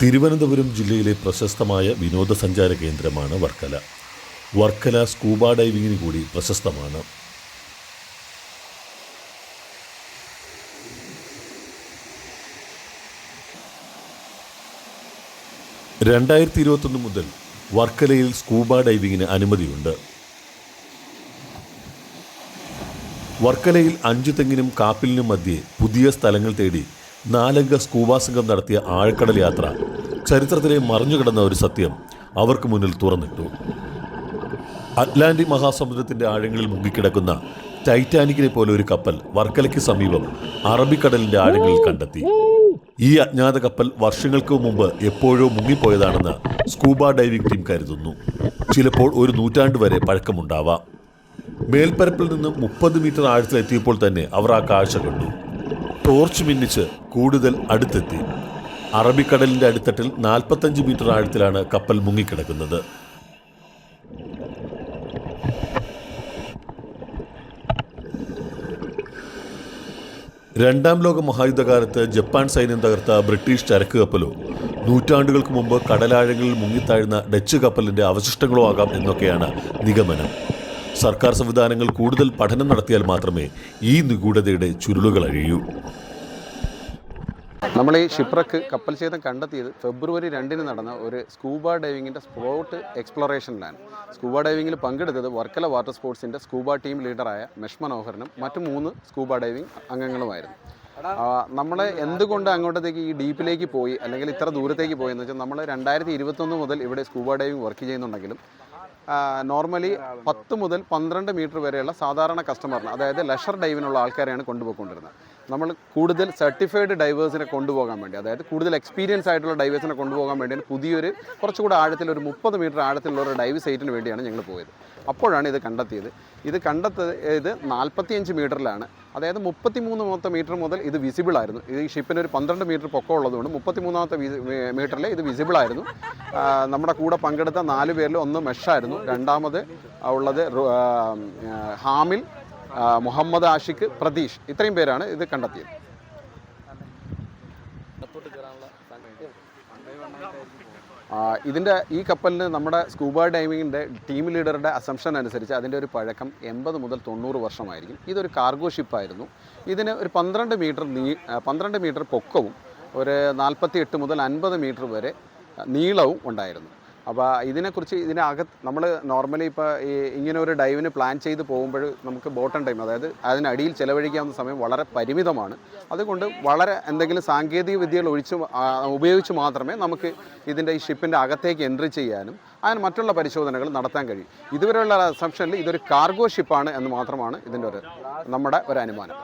തിരുവനന്തപുരം ജില്ലയിലെ പ്രശസ്തമായ വിനോദസഞ്ചാര കേന്ദ്രമാണ് വർക്കല. വർക്കല സ്കൂബ ഡൈവിങ്ങിന് കൂടി പ്രശസ്തമാണ്. രണ്ടായിരത്തി ഇരുപത്തൊന്ന് മുതൽ വർക്കലയിൽ സ്കൂബ ഡൈവിങ്ങിന് അനുമതിയുണ്ട്. വർക്കലയിൽ അഞ്ചു തെങ്ങിനും കാപ്പിലിനും മധ്യേ പുതിയ സ്ഥലങ്ങൾ തേടി നാലംഗ സ്കൂബ സംഘം നടത്തിയ ആഴക്കടൽ യാത്ര ചരിത്രത്തിലെ മറിഞ്ഞുകിടന്ന ഒരു സത്യം അവർക്ക് മുന്നിൽ തുറന്നിട്ടു. അറ്റ്ലാന്റിക് മഹാസമുദ്രത്തിന്റെ ആഴങ്ങളിൽ മുങ്ങിക്കിടക്കുന്ന ടൈറ്റാനിക്കിനെ പോലെ ഒരു കപ്പൽ വർക്കലയ്ക്ക് സമീപം അറബിക്കടലിന്റെ ആഴങ്ങളിൽ കണ്ടെത്തി. ഈ അജ്ഞാത കപ്പൽ വർഷങ്ങൾക്ക് മുമ്പ് എപ്പോഴോ മുങ്ങിപ്പോയതാണെന്ന് സ്കൂബ ഡൈവിംഗ് ടീം കരുതുന്നു. ചിലപ്പോൾ ഒരു നൂറ്റാണ്ട് വരെ പഴക്കമുണ്ടാവാം. മേൽപ്പരപ്പിൽ നിന്ന് മുപ്പത് മീറ്റർ ആഴത്തിലെത്തിയപ്പോൾ തന്നെ അവർ ആ കാഴ്ച കണ്ടു. ടോർച്ച് മിന്നിച്ച് കൂടുതൽ അടുത്തെത്തി. അറബിക്കടലിന്റെ അടിത്തട്ടിൽ നാൽപ്പത്തഞ്ച് മീറ്റർ ആഴത്തിലാണ് കപ്പൽ മുങ്ങിക്കിടക്കുന്നത്. രണ്ടാം ലോക മഹായുദ്ധകാലത്ത് ജപ്പാൻ സൈന്യം തകർത്ത ബ്രിട്ടീഷ് ചരക്ക് കപ്പലോ നൂറ്റാണ്ടുകൾക്ക് മുമ്പ് കടലാഴങ്ങളിൽ മുങ്ങിത്താഴ്ന്ന ഡച്ച് കപ്പലിന്റെ അവശിഷ്ടങ്ങളോ ആകാം എന്നൊക്കെയാണ് നിഗമനം. സർക്കാർ സംവിധാനങ്ങൾ കൂടുതൽ പഠനം നടത്തിയാൽ മാത്രമേ ഈ നിഗൂഢതയുടെ ചുരുളുകൾ അഴിയൂ. നമ്മൾ ഈ ഷിപ്രക്ക് കപ്പൽ ചേതം കണ്ടെത്തിയത് ഫെബ്രുവരി രണ്ടിന് നടന്ന ഒരു സ്കൂബ ഡൈവിങ്ങിന്റെ സ്പോട്ട് എക്സ്പ്ലോറേഷനിലാണ്. സ്കൂബ ഡൈവിങ്ങിൽ പങ്കെടുത്തത് വർക്കല വാട്ടർ സ്പോർട്സിന്റെ സ്കൂബ ടീം ലീഡറായ മെഷ് മനോഹരനും മറ്റു മൂന്ന് സ്കൂബ ഡൈവിംഗ് അംഗങ്ങളുമായിരുന്നു. നമ്മൾ എന്തുകൊണ്ട് അങ്ങോട്ടത്തേക്ക് ഈ ഡീപ്പിലേക്ക് പോയി അല്ലെങ്കിൽ ഇത്ര ദൂരത്തേക്ക് പോയി എന്ന് വെച്ചാൽ നമ്മൾ രണ്ടായിരത്തി ഇരുപത്തൊന്ന് മുതൽ ഇവിടെ സ്കൂബ ഡൈവിംഗ് വർക്ക് ചെയ്യുന്നുണ്ടെങ്കിലും നോർമലി പത്ത് മുതൽ പന്ത്രണ്ട് മീറ്റർ വരെയുള്ള സാധാരണ കസ്റ്റമറിന് അതായത് ലഷർ ഡൈവിനുള്ള ആൾക്കാരെയാണ് കൊണ്ടുപോയിക്കൊണ്ടിരുന്നത്. നമ്മൾ കൂടുതൽ സർട്ടിഫൈഡ് ഡൈവേഴ്സിനെ കൊണ്ടുപോകാൻ വേണ്ടി അതായത് കൂടുതൽ എക്സ്പീരിയൻസ് ആയിട്ടുള്ള ഡൈവേഴ്സിനെ കൊണ്ടുപോകാൻ വേണ്ടിയാണ് പുതിയൊരു കുറച്ചുകൂടെ ആഴത്തിൽ ഒരു മുപ്പത് മീറ്റർ ആഴത്തിലുള്ള ഒരു ഡൈവ് സൈറ്റിന് വേണ്ടിയാണ് ഞങ്ങൾ പോയത്. അപ്പോഴാണ് ഇത് കണ്ടെത്തിയത്. ഇത് കണ്ടെത്തിയത് നാൽപ്പത്തിയഞ്ച് മീറ്ററിലാണ്. അതായത് മുപ്പത്തി മൂന്ന് മൊത്തം മീറ്റർ മുതൽ ഇത് വിസിബിൾ ആയിരുന്നു. ഈ ഷിപ്പിന് ഒരു പന്ത്രണ്ട് മീറ്റർ പൊക്കം ഉള്ളതുകൊണ്ട് മുപ്പത്തി മൂന്നാമത്തെ മീറ്ററിൽ ഇത് വിസിബിൾ ആയിരുന്നു. നമ്മുടെ കൂടെ പങ്കെടുത്ത നാല് പേരിൽ ഒന്ന് മെഷായിരുന്നു രണ്ടാമത് ഉള്ളത് ഹാമിൽ മുഹമ്മദ് ആഷിഖ് പ്രതീഷ്. ഇത്രയും പേരാണ് ഇത് കണ്ടെത്തിയത്. ഇതിന്റെ ഈ കപ്പലിന് നമ്മുടെ സ്കൂബ ഡൈവിങ്ങിന്റെ ടീം ലീഡറുടെ അസംഷൻ അനുസരിച്ച് അതിന്റെ ഒരു പഴക്കം എൺപത് മുതൽ തൊണ്ണൂറ് വർഷമായിരിക്കും. ഇതൊരു കാർഗോ ഷിപ്പായിരുന്നു ഇതിന് ഒരു പന്ത്രണ്ട് മീറ്റർ നീ പന്ത്രണ്ട് മീറ്റർ പൊക്കവും ഒരു നാൽപ്പത്തി എട്ട് മുതൽ അൻപത് മീറ്റർ വരെ നീളവും ഉണ്ടായിരുന്നു. അപ്പോൾ ഇതിനെക്കുറിച്ച് ഇതിനകത്ത് നമ്മൾ നോർമലി ഇപ്പോൾ ഈ ഇങ്ങനെ ഒരു ഡൈവിന് പ്ലാൻ ചെയ്ത് പോകുമ്പോൾ നമുക്ക് ബോട്ടം ടൈം അതായത് അതിനടിയിൽ ചിലവഴിക്കാവുന്ന സമയം വളരെ പരിമിതമാണ്. അതുകൊണ്ട് വളരെ എന്തെങ്കിലും സാങ്കേതിക വിദ്യകൾ ഒഴിച്ച് ഉപയോഗിച്ച് മാത്രമേ നമുക്ക് ഇതിന്റെ ഈ ഷിപ്പിന്റെ അകത്തേക്ക് എൻട്രി ചെയ്യാനും അതിന് മറ്റുള്ള പരിശോധനകൾ നടത്താൻ കഴിയും. ഇതുവരെയുള്ള അസംഷനിൽ ഇതൊരു കാർഗോ ഷിപ്പാണ് എന്ന് മാത്രമാണ് ഇതിന്റെ ഒരു നമ്മുടെ ഒരു അനുമാനം.